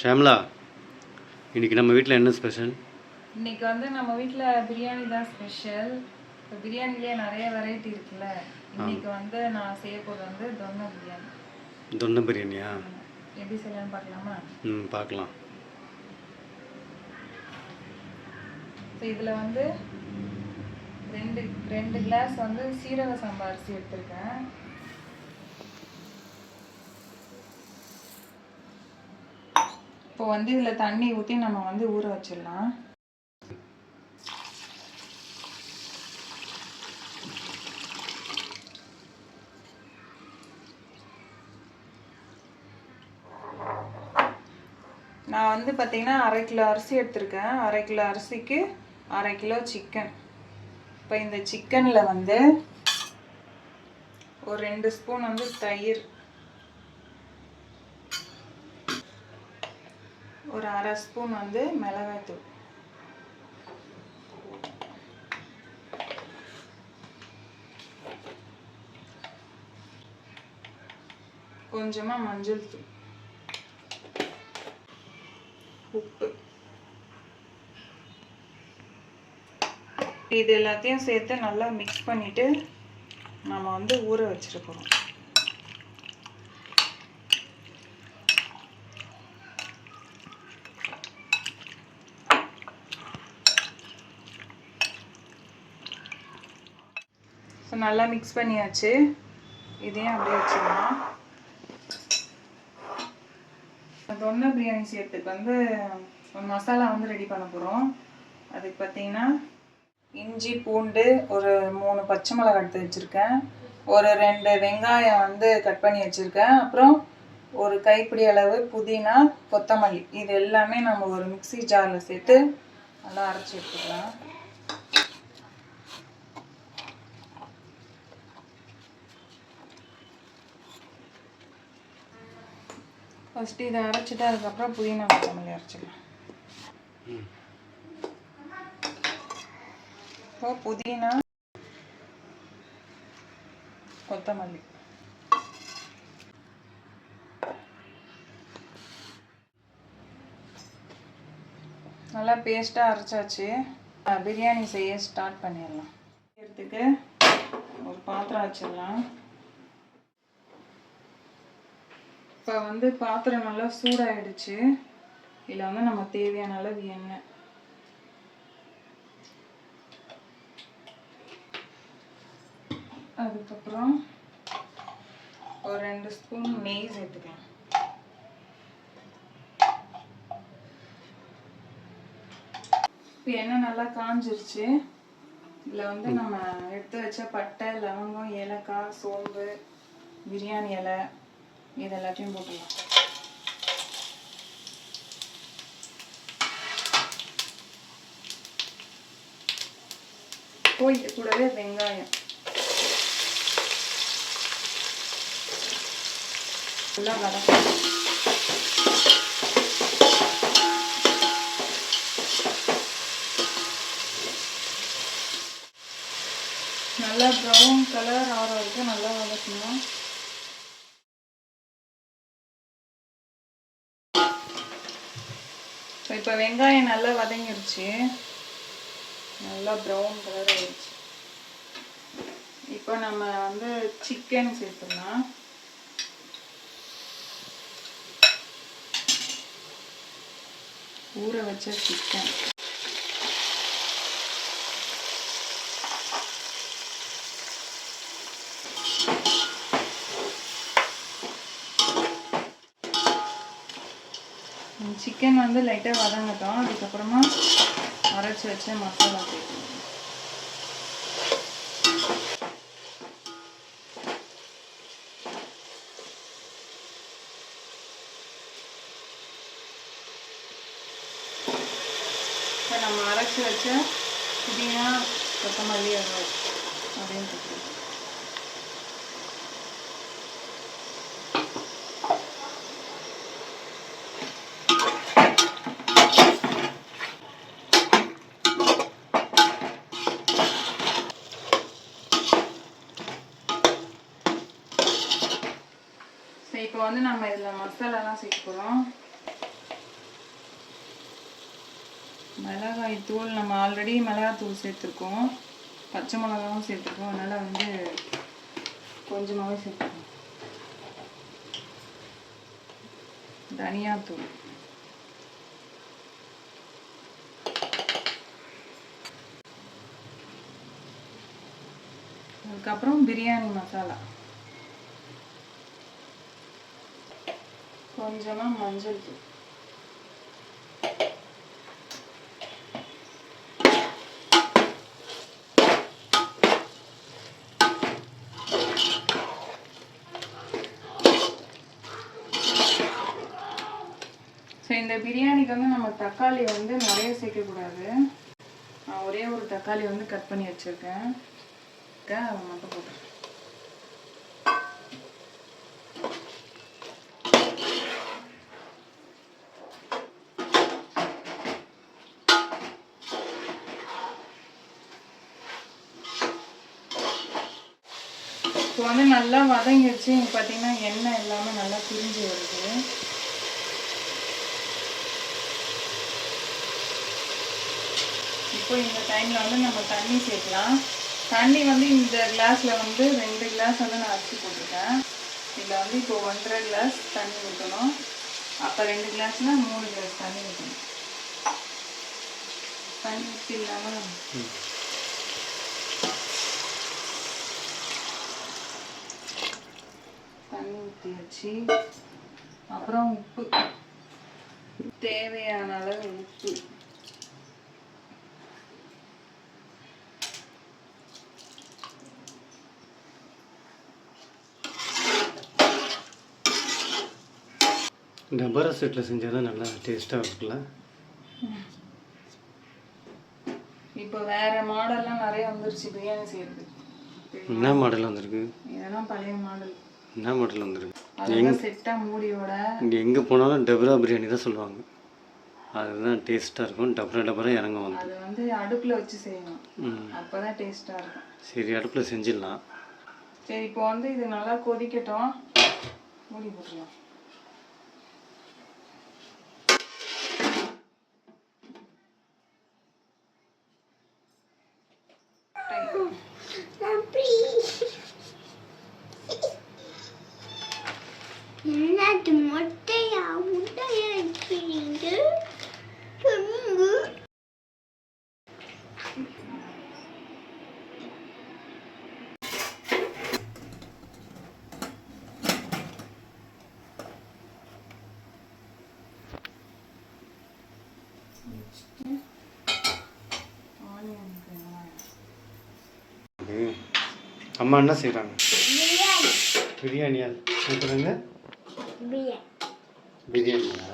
ஷாம்லா இன்னைக்கு நம்ம வீட்டில் என்ன ஸ்பெஷல் இன்னைக்கு வந்து நம்ம வீட்டில் பிரியாணி தான் ஸ்பெஷல் இப்போ பிரியாணிலேயே நிறைய வெரைட்டி இருக்குல்ல. இன்னைக்கு வந்து நான் செய்ய போகிறது வந்து தொன்னை பிரியாணி. தொன்ன பிரியாணியா? எப்படி செய்யலாம்னு பார்க்கலாமா? ம் பார்க்கலாம். ஸோ இதில் வந்து ரெண்டு ரெண்டு கிளாஸ் வந்து சீரக சம்பா அரிசி எடுத்திருக்கேன். இப்போ வந்து இதில் தண்ணி ஊற்றி நம்ம வந்து ஊற வச்சிடலாம். நான் வந்து பார்த்தீங்கன்னா அரை கிலோ அரிசி எடுத்திருக்கேன். அரை கிலோ அரிசிக்கு அரை கிலோ சிக்கன் இப்போ இந்த சிக்கனில் வந்து ஒரு ரெண்டு ஸ்பூன் வந்து தயிர். ஒரு அரை ஸ்பூன் வந்து மிளகாய்த்தூள். கொஞ்சமாக மஞ்சள் தூள். உப்பு. இது எல்லாத்தையும் சேர்த்து நல்லா மிக்ஸ் பண்ணிட்டு நம்ம வந்து ஊற வச்சிருக்கிறோம் நல்லா மிக்ஸ் பண்ணியாச்சு. இதையும் அப்படியே வச்சுக்கலாம் தொன்னை பிரியாணி செய்யறதுக்கு வந்து ஒரு மசாலா வந்து ரெடி பண்ண போகிறோம் அதுக்கு பார்த்தீங்கன்னா இஞ்சி பூண்டு ஒரு மூணு பச்சை மிளகா எடுத்து வச்சுருக்கேன். ஒரு ரெண்டு வெங்காயம் வந்து கட் பண்ணி வச்சுருக்கேன். அப்புறம் ஒரு கைப்பிடி அளவு புதினா கொத்தமல்லி. இது எல்லாமே நம்ம ஒரு மிக்ஸி ஜாரில் சேர்த்து நல்லா அரைச்சி எடுத்துக்கலாம். ஃபஸ்ட்டு இதை அரைச்சிட்டு அதுக்கப்புறம் புதினா கொத்தமல்லி அரைச்சிக்கலாம். இப்போ புதினா கொத்தமல்லி. நல்லா பேஸ்ட்டாக அரைச்சாச்சு. பிரியாணி செய்ய ஸ்டார்ட் பண்ணிடலாம். செய்யறதுக்கு ஒரு பாத்திரம் வச்சிடலாம். இப்போ வந்து பாத்திரம் நல்லா சூடாயிடுச்சு. இதில் வந்து நம்ம தேவையான அளவு எண்ணெய். அதுக்கப்புறம் ஒரு ரெண்டு ஸ்பூன் நெய் சேர்த்துக்கலாம். இப்போ எண்ணெய் நல்லா காஞ்சிருச்சு. இதில் வந்து நம்ம எடுத்து வச்ச பட்டை லவங்கம் ஏலக்காய் சோம்பு பிரியாணி இலை இது எல்லாத்தையும் போட்டுடலாம் இப்போ இது கூடவே வெங்காயம் நல்லா வதக்கணும் நல்லா ப்ரௌன் கலர் ஆற வரைக்கும் நல்லா வதக்கணும் இப்போ வெங்காயம் நல்லா வதங்கிருச்சு. நல்லா ப்ரௌன் கலர் ஆயிடுச்சு. இப்போ நம்ம வந்து சிக்கன் சேர்த்துடலாம். ஊற வச்ச சிக்கன் சிக்கன் வந்து லைட்டாக வதங்கட்டும். அதுக்கப்புறமா அரைச்சி வச்ச மசாலா சேர்க்கணும் இப்போ நம்ம அரைச்சி வச்ச புதினா கொத்தமல்லி அப்படின்னு அதையும் சேர்க்க போகிறோம் மிளகாய் தூள் நம்ம ஆல்ரெடி மிளகாய் தூள் சேர்த்துருக்கோம். பச்சை மிளகாவும் சேர்த்துருக்கோம். அதனால் வந்து கொஞ்சமாகவே சேர்த்துக்கோம். தனியாத்தூள். அதுக்கப்புறம் பிரியாணி மசாலா. கொஞ்சமாக மஞ்சள் தூள். ஸோ இந்த பிரியாணிக்கு வந்து நம்ம தக்காளி வந்து நிறைய சேர்க்கக்கூடாது. நான் ஒரே ஒரு தக்காளி வந்து கட் பண்ணி வச்சுருக்கேன். அதை மட்டும் போட்டுருக்கேன் இப்போ வந்து நல்லா வதங்கிடுச்சு இங்கே பார்த்தீங்கன்னா எண்ணெய் எல்லாமே நல்லா பிரிஞ்சு வருது. இப்போ இந்த டைமில் வந்து நம்ம தண்ணி சேர்க்கலாம். தண்ணி வந்து இந்த கிளாஸில் வந்து ரெண்டு கிளாஸ் வந்து நான் அரிசி போட்டிருக்கேன். இதில் வந்து இப்போ ஒன்றரை கிளாஸ் தண்ணி ஊற்றணும் அப்போ ரெண்டு கிளாஸ்னால் மூணு கிளாஸ் தண்ணி ஊற்றணும் தண்ணி ஊற்றி இல்லாமல் தண்ணி ஊற்றியாச்சு அப்புறம் உப்பு. தேவையான அளவு உப்பு. டபரா செட்டில் செஞ்சால் தான் நல்லா டேஸ்ட்டாக இருக்குல்ல இப்போ வேற மாடல்லாம் நிறைய வந்துருச்சு பிரியாணி செய்யறது என்ன மாடல் வந்திருக்கு? இதெல்லாம் பழைய மாடல். என்ன மாடல் வந்திருக்கு? இங்கே எங்கே போனாலும் டபரா பிரியாணி தான் சொல்லுவாங்க. அதுதான் டேஸ்ட்டாக இருக்கும். டபரா டபரா இறங்க வந்து. அது வந்து அடுப்புல வச்சு செய்யணும். ம். அப்பதான் டேஸ்டா இருக்கும். சரி அடுப்பில் செஞ்சிடலாம். சரி இப்போ வந்து இது நல்லா கொதிக்கட்டும். மூடி போட்டுருலாம் அம்மா என்ன செய்கிறாங்க பிரியாணியா? சொல்கிறாங்க பிரியாணி. பிரியாணியா?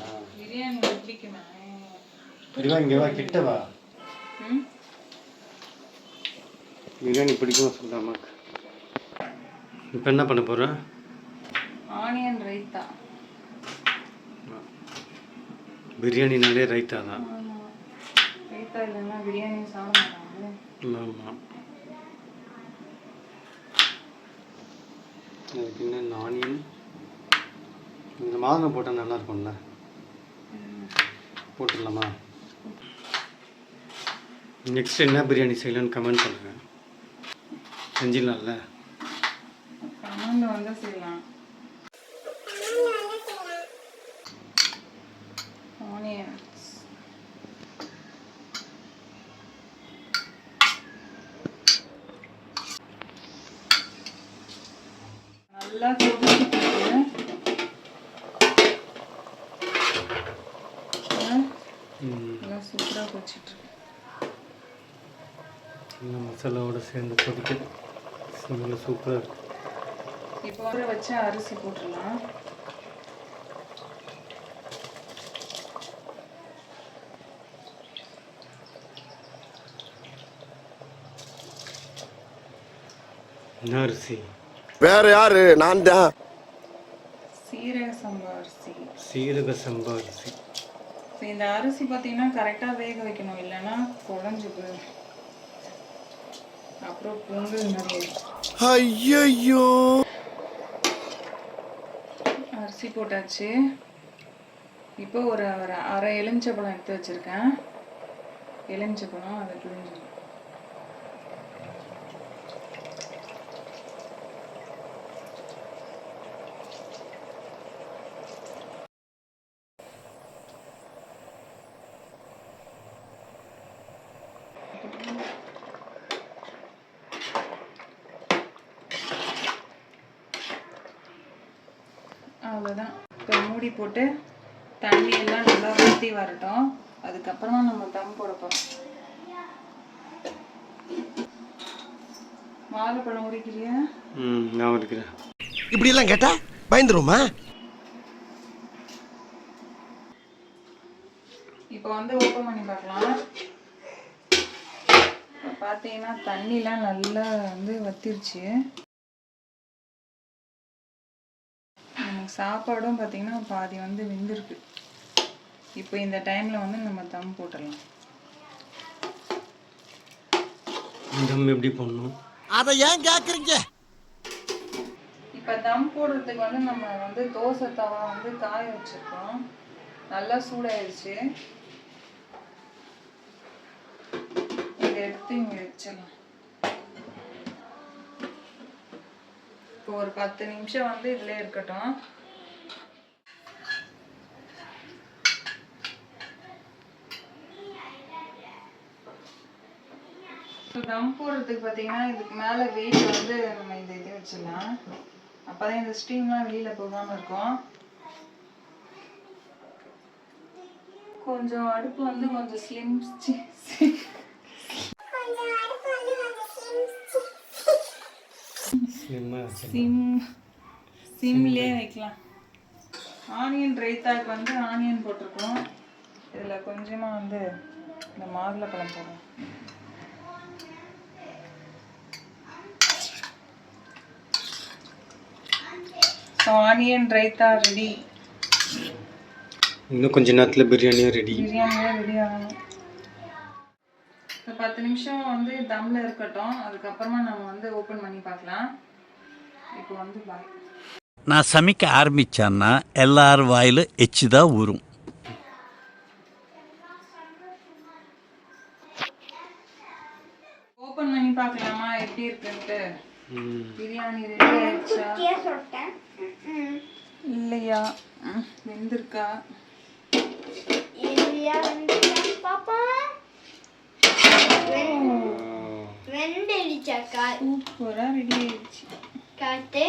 பிரியாணி இங்கே வா கிட்ட வா. பிரியாணி பிடிக்கும் சொல்ல அம்மாக்கு இப்போ என்ன பண்ண போகிறேன் ஆனியன் ரைத்தா பிரியாணினாலே ரைத்தா தான். ஆமாம் அதுக்கு என்ன ஆனியன்? இந்த மாதுளை போட்டால் நல்லா இருக்கும்ல போட்டுடலாமா? நெக்ஸ்ட் என்ன பிரியாணி செய்யலாம்னு கமெண்ட் பண்ணுங்கள் செஞ்சிடலாம்ல? கமெண்ட் வந்து செய்யலாம். நல்லா கொதிச்சுட்டு நல்லா சூப்பராக கொதிச்சுட்டு இருக்கு. இந்த மசாலாவோட சேர்ந்து கொதிக்க நல்லா சூப்பராக இருக்கும் இப்போ வந்து வச்ச அரிசி போட்டுடலாம் அரிசி வேற யாரு? நான் தான். சீரக சம்பா அரிசி சீரக சம்பா அரிசி ஸோ இந்த அரிசி பார்த்தீங்கன்னா கரெக்டாக வேக வைக்கணும். இல்லைன்னா குழஞ்சு போயிடும் அப்புறம் பொங்கல் ஆயிடும். ஐயோ அரிசி போட்டாச்சு. இப்போ ஒரு ஒரு அரை எலுமிச்சப்பழம் எடுத்து வச்சுருக்கேன். எலுமிச்சை பழம் அதை பிழிஞ்சிடும் அவ்வளோதான் இப்போ மூடி போட்டு தண்ணி எல்லாம் நல்லா ஊற்றி வரட்டும். அதுக்கப்புறமா நம்ம தம் போட போகிறோம் வாழைப்பழம் உரிக்கிறியா? ம் நான் இருக்கிறேன் இப்படி எல்லாம் கேட்டா பயந்துருமா இப்போ வந்து ஓப்பன் பண்ணி பார்க்கலாம். பார்த்தீங்கன்னா தண்ணிலாம் நல்லா வந்து வத்திருச்சு. சாப்பாடும் பார்த்தீங்கன்னா பாதி வந்து வெந்திருக்கு. இப்போ இந்த டைமில் வந்து நம்ம தம் போட்டுடலாம். தம் எப்படி போடணும்? அதை ஏன் கேக்குறீங்க? இப்போ தம் போடுறதுக்கு வந்து நம்ம வந்து தோசை தவா வந்து காய வச்சிருக்கோம். நல்லா சூடாயிருச்சு. இதை எடுத்து இங்கே வச்சிடலாம். இப்போ ஒரு பத்து நிமிஷம் வந்து இதில் இருக்கட்டும். தம் போடுறதுக்கு பார்த்தீங்கன்னா இதுக்கு மேலே வெயிட் வந்து நம்ம இந்த இது வச்சிடலாம். அப்பதான் இந்த ஸ்டீம்லாம் வெளியில் போகாமல் இருக்கும். கொஞ்சம் அடுப்பு வந்து கொஞ்சம் ஸ்லிம் சிம் சிம்லேயே வைக்கலாம். ஆனியன் ரைத்தாக்கு வந்து ஆனியன் போட்டிருக்கோம். இதில் கொஞ்சமாக வந்து இந்த மாதுளப்பழம் போடுறோம் ஸோ ஆனியன் ரைத்தா ரெடி இன்னும் கொஞ்ச நேரத்தில் பிரியாணியும் ரெடி பிரியாணியே ரெடி ஆகணும். இப்போ பத்து நிமிஷம் வந்து தம்ல இருக்கட்டும். அதுக்கப்புறமா நம்ம வந்து ஓப்பன் பண்ணி பார்க்கலாம். இப்போ வந்து பாய் நான் சமைக்க ஆரம்பிச்சேன்னா எல்லார் வாயிலும் எச்சு தான் ஊறும். ஓப்பன் பண்ணி பார்க்கலாமா? எப்படி இருக்குன்ட்டு? பிரியாணி ரெடி ஆயிடுச்சா. இல்லையா? வெந்திருக்கா? இல்லையா பாப்பா. வெண்டடிச்சாக்கா சூப்பராக ரெடி ஆயிடுச்சு. காத்து?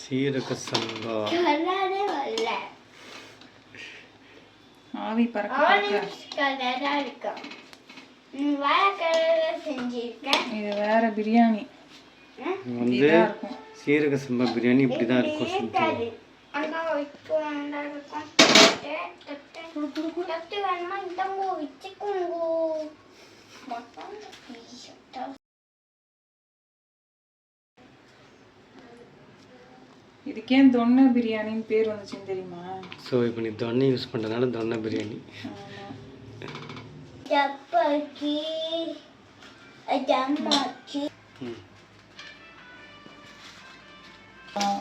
சீரக சம்பா. கலரே வரல. ஆவி பறக்க கலரா இருக்கா நீ வேற செஞ்சிருக்க இது வேற பிரியாணி. வந்து சீரக சம்பா பிரியாணி இப்படி தான் இருக்கும் சுத்தம் இதுக்கே தொன்னை பிரியாணின்னு பேர் வந்துச்சுன்னு தெரியுமா? ஸோ இப்போ நீ தொன்னை யூஸ் பண்ணுறதுனால தொன்னை பிரியாணி. சப்பாத்தி ஜம்மாச்சி ம்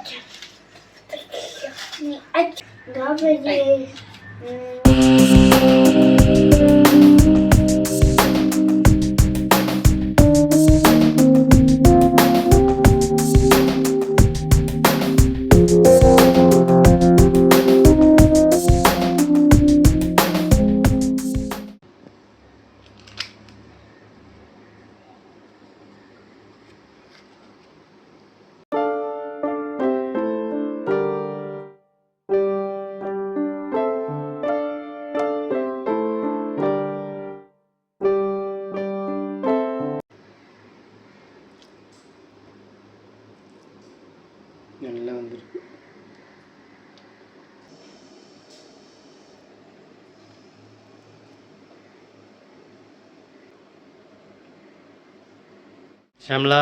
ஷாம்லா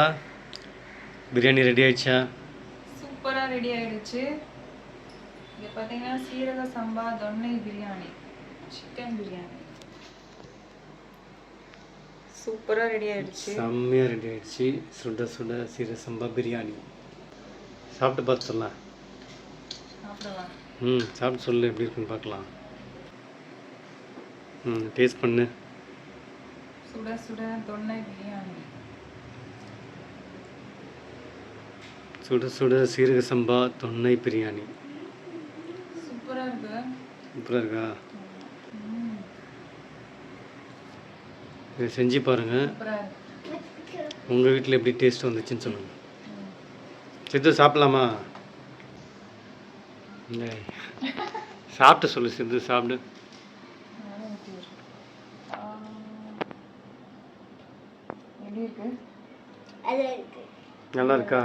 பிரியாணி ரெடி ஆயிடுச்சா? சூப்பராக ரெடி ஆயிடுச்சு. இது பார்த்தீங்கன்னா சீரக சம்பா தொன்னை பிரியாணி சிக்கன் பிரியாணி. சூப்பராக ரெடி ஆயிடுச்சு. செம்மையாக ரெடி ஆயிடுச்சு. சுட சுட சீரக சம்பா பிரியாணி. சாப்பிட்டு பார்த்து சொல்லலாம் சாப்பிடலாம். ம் சாப்பிட்டு சொல்லு எப்படி இருக்குன்னு பார்க்கலாம். ம் டேஸ்ட் பண்ணு. சுட சுட தொன்னை பிரியாணி. சுட சுட சீரக சம்பா தொன்னை பிரியாணி. சூப்பரா இருக்கு. சூப்பராக இருக்கா? இதை செஞ்சு பாருங்கள் சூப்பரா இருக்கு. உங்கள் வீட்டில் எப்படி டேஸ்ட் வந்துச்சுன்னு சொல்லுங்கள் சித்து சாப்பிடலாமா? இல்லை. சாப்பிட்டு சொல்லு சித்து சாப்பிடு. நல்லா இருக்கு?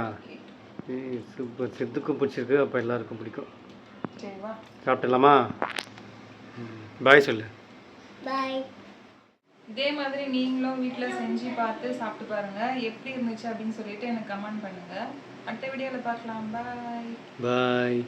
சூப்பர் சித்துக்கும் பிடிச்சிருக்கு அப்போ எல்லாருக்கும் பிடிக்கும். சரி வா சாப்பிடலாமா பாய் சொல்லு. பாய். இதே மாதிரி நீங்களும் வீட்டில் செஞ்சு பார்த்து சாப்பிட்டு பாருங்க. எப்படி இருந்துச்சு அப்படின்னு சொல்லிட்டு எனக்கு கமெண்ட் பண்ணுங்க. அடுத்த வீடியோவில் பார்க்கலாம். பாய். பாய்.